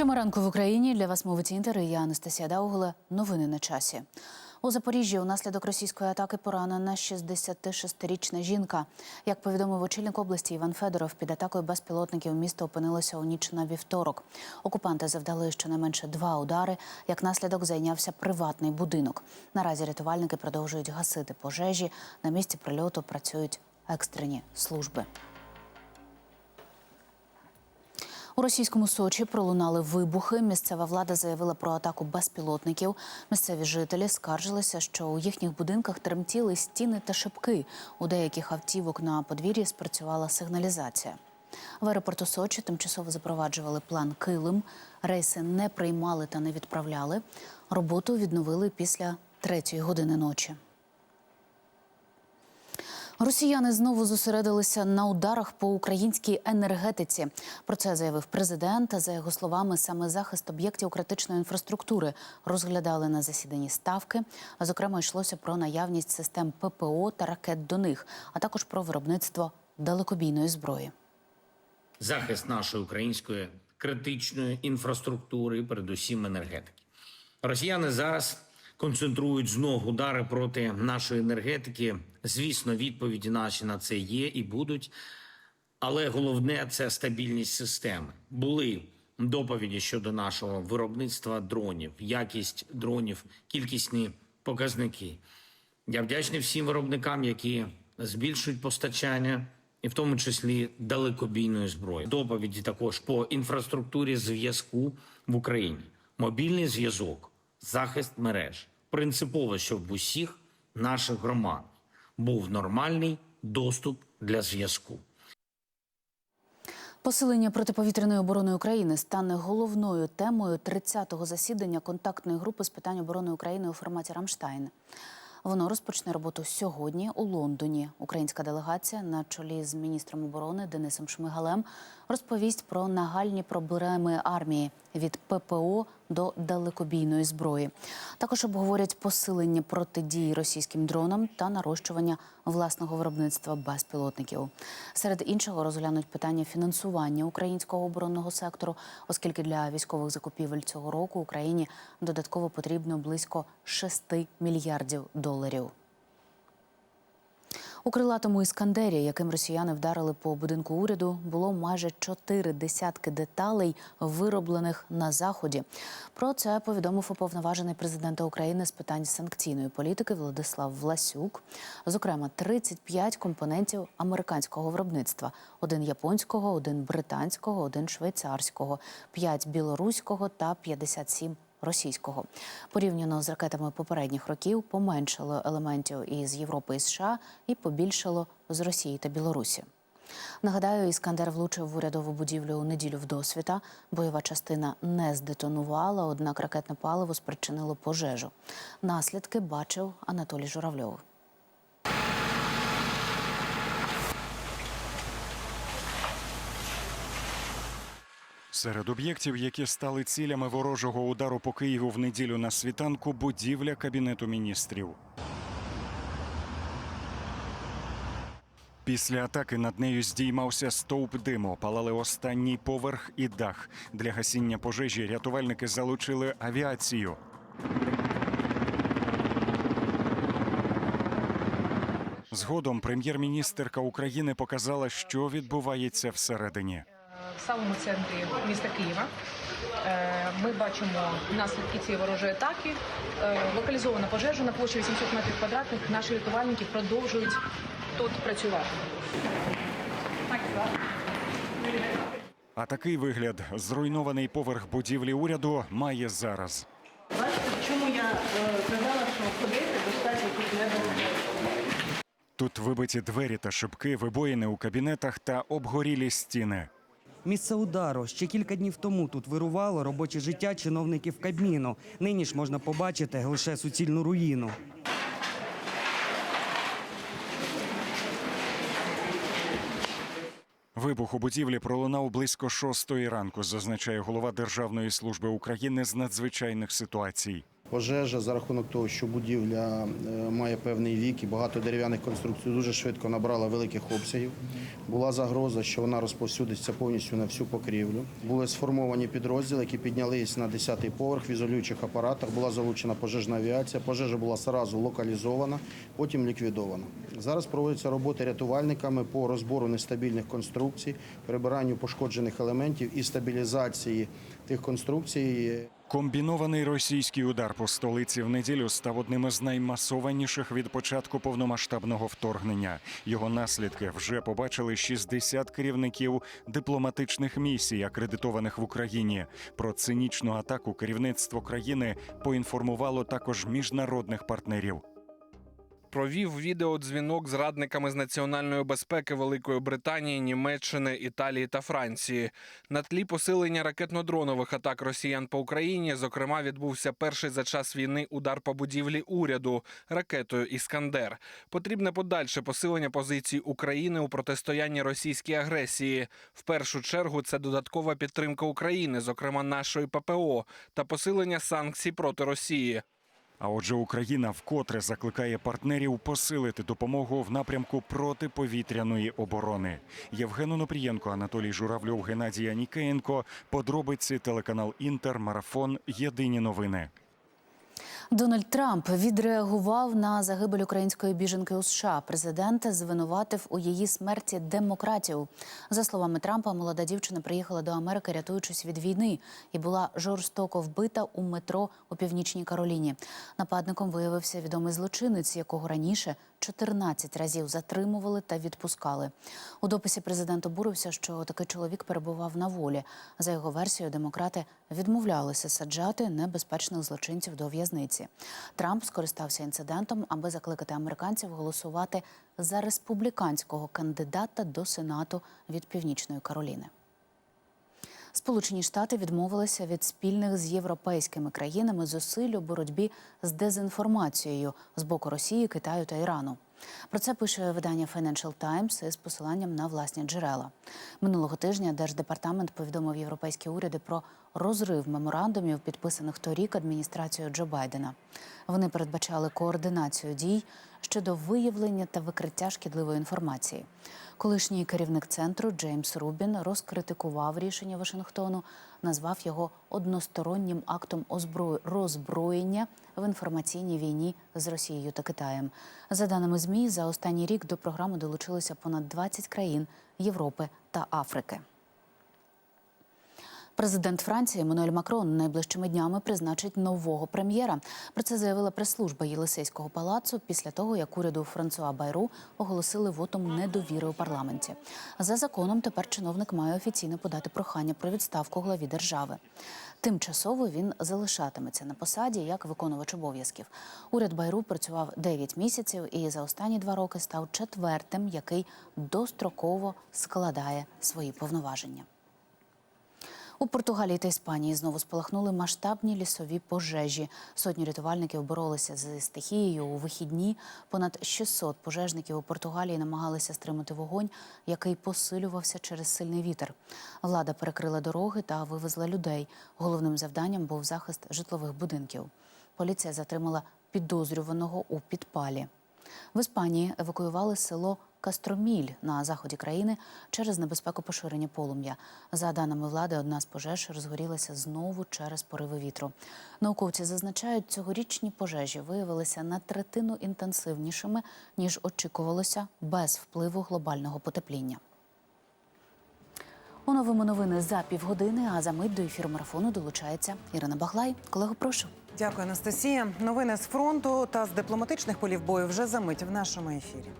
Сьома ранку в Україні для вас мовить інтер. і Я Анастасія Даугла. Новини на часі. У Запоріжжі унаслідок російської атаки поранена 66-річна жінка. Як повідомив очільник області Іван Федоров, під атакою безпілотників місто опинилося у ніч на вівторок. Окупанти завдали щонайменше два удари. Як наслідок зайнявся приватний будинок. Наразі рятувальники продовжують гасити пожежі. На місці прильоту працюють екстрені служби. У російському Сочі пролунали вибухи. Місцева влада заявила про атаку безпілотників. Місцеві жителі скаржилися, що у їхніх будинках тремтіли стіни та шибки. У деяких автівок на подвір'ї спрацювала сигналізація. В аеропорту Сочі тимчасово запроваджували план Килим. Рейси не приймали та не відправляли. Роботу відновили після третьої години ночі. Росіяни знову зосередилися на ударах по українській енергетиці. Про це заявив президент. За його словами, саме захист об'єктів критичної інфраструктури розглядали на засіданні ставки. Зокрема, йшлося про наявність систем ППО та ракет до них, а також про виробництво далекобійної зброї. захист нашої української критичної інфраструктури, передусім енергетики. Росіяни зараз концентрують знову удари проти нашої енергетики. Звісно, відповіді наші на це є і будуть. Але головне це стабільність системи. Були доповіді щодо нашого виробництва дронів, якість дронів, кількісні показники. Я вдячний всім виробникам, які збільшують постачання, і в тому числі далекобійної зброї. Доповіді також по інфраструктурі зв'язку в Україні, мобільний зв'язок, захист мереж. Принципово, щоб в усіх наших громадах був нормальний доступ для зв'язку. Посилення протиповітряної оборони України стане головною темою 30-го засідання контактної групи з питань оборони України у форматі Рамштайн. Воно розпочне роботу сьогодні у Лондоні. Українська делегація на чолі з міністром оборони Денисом Шмигалем розповість про нагальні проблеми армії від ППО до далекобійної зброї. Також обговорять посилення протидії російським дронам та нарощування власного виробництва безпілотників. Серед іншого розглянуть питання фінансування українського оборонного сектору, оскільки для військових закупівель цього року Україні додатково потрібно близько 6 мільярдів доларів. У крилатому іскандері, яким росіяни вдарили по будинку уряду, було майже чотири десятки деталей, вироблених на заході. Про це повідомив уповноважений президента України з питань санкційної політики Владислав Власюк. Зокрема, 35 компонентів американського виробництва: один японського, один британського, один швейцарського, 5 білоруського та 57 російського. Порівняно з ракетами попередніх років поменшало елементів із Європи і США і побільшало з Росії та Білорусі. Нагадаю, іскандер влучив в урядову будівлю у неділю в досвіта. Бойова частина не здетонувала, однак ракетне паливо спричинило пожежу. Наслідки бачив Анатолій Журавльов. Серед об'єктів, які стали цілями ворожого удару по Києву в неділю на світанку, будівля кабінету міністрів. Після атаки над нею здіймався стовп диму, палали останній поверх і дах. Для гасіння пожежі рятувальники залучили авіацію. Згодом прем'єр-міністерка України показала, що відбувається всередині. В самому центрі міста Києва. Е, Ми бачимо наслідки цієї ворожої атаки. Е, Локалізована пожежа на площі 800 метрів квадратних. Наші рятувальники продовжують тут працювати. А такий вигляд зруйнований поверх будівлі уряду має зараз. Бачите, чому я е, казала, що ходити достатньо тут не було. Тут вибиті двері та шибки, вибоїни у кабінетах та обгорілі стіни. Місце удару ще кілька днів тому тут вирувало робоче життя чиновників Кабміну. Нині ж можна побачити лише суцільну руїну. Вибух у будівлі пролунав близько шостої ранку, зазначає голова Державної служби України з надзвичайних ситуацій. Пожежа за рахунок того, що будівля е, має певний вік і багато дерев'яних конструкцій дуже швидко набрала великих обсягів. Була загроза, що вона розповсюдиться повністю на всю покрівлю. Були сформовані підрозділи, які піднялись на 10-й поверх в ізолюючих апаратах. Була залучена пожежна авіація. Пожежа була одразу локалізована, потім ліквідована. Зараз проводяться роботи рятувальниками по розбору нестабільних конструкцій, прибиранню пошкоджених елементів і стабілізації тих конструкцій. Комбінований російський удар по столиці в неділю став одним із наймасованіших від початку повномасштабного вторгнення. Його наслідки вже побачили 60 керівників дипломатичних місій, акредитованих в Україні. Про цинічну атаку керівництво країни поінформувало також міжнародних партнерів. Провів відеодзвінок з радниками з національної безпеки Великої Британії, Німеччини, Італії та Франції. На тлі посилення ракетно-дронових атак росіян по Україні, зокрема, відбувся перший за час війни удар по будівлі уряду ракетою Іскандер. Потрібне подальше посилення позицій України у протистоянні російській агресії. В першу чергу це додаткова підтримка України, зокрема нашої ППО, та посилення санкцій проти Росії. А отже, Україна вкотре закликає партнерів посилити допомогу в напрямку протиповітряної оборони. Євген Онопрієнко, Анатолій Журавльов, Геннадій Анікеєнко. Подробиці телеканал Інтер, Марафон. Єдині новини. Дональд Трамп відреагував на загибель української біженки у США. Президент звинуватив у її смерті демократію. За словами Трампа, молода дівчина приїхала до Америки, рятуючись від війни, і була жорстоко вбита у метро у північній Кароліні. Нападником виявився відомий злочинець, якого раніше 14 разів затримували та відпускали. У дописі президент обурився, що такий чоловік перебував на волі. За його версією, демократи відмовлялися саджати небезпечних злочинців до в'язниці. Трамп скористався інцидентом, аби закликати американців голосувати за республіканського кандидата до сенату від північної Кароліни. Сполучені Штати відмовилися від спільних з європейськими країнами зусиль у боротьбі з дезінформацією з боку Росії, Китаю та Ірану. Про це пише видання Financial Times із посиланням на власні джерела. Минулого тижня Держдепартамент повідомив європейські уряди про розрив меморандумів, підписаних торік адміністрацією Джо Байдена. Вони передбачали координацію дій щодо виявлення та викриття шкідливої інформації. Колишній керівник центру Джеймс Рубін розкритикував рішення Вашингтону, назвав його одностороннім актом озбро- роззброєння в інформаційній війні з Росією та Китаєм. За даними ЗМІ, за останній рік до програми долучилося понад 20 країн Європи та Африки. Президент Франції Еммануель Макрон найближчими днями призначить нового прем'єра. Про це заявила прес-служба Єлисейського палацу після того, як уряду Франсуа Байру оголосили вотом недовіри у парламенті. За законом тепер чиновник має офіційно подати прохання про відставку главі держави. Тимчасово він залишатиметься на посаді як виконувач обов'язків. Уряд Байру працював 9 місяців і за останні два роки став четвертим, який достроково складає свої повноваження. У Португалії та Іспанії знову спалахнули масштабні лісові пожежі. Сотні рятувальників боролися з стихією у вихідні. Понад 600 пожежників у Португалії намагалися стримати вогонь, який посилювався через сильний вітер. Влада перекрила дороги та вивезла людей. Головним завданням був захист житлових будинків. Поліція затримала підозрюваного у підпалі. В Іспанії евакуювали село Кастроміль на заході країни через небезпеку поширення полум'я. За даними влади, одна з пожеж розгорілася знову через пориви вітру. Науковці зазначають, цьогорічні пожежі виявилися на третину інтенсивнішими ніж очікувалося без впливу глобального потепління. У новому новини за півгодини. А за мить до ефіру марафону долучається Ірина Баглай. Колего, прошу. Дякую, Анастасія. Новини з фронту та з дипломатичних полів бою вже за мить в нашому ефірі.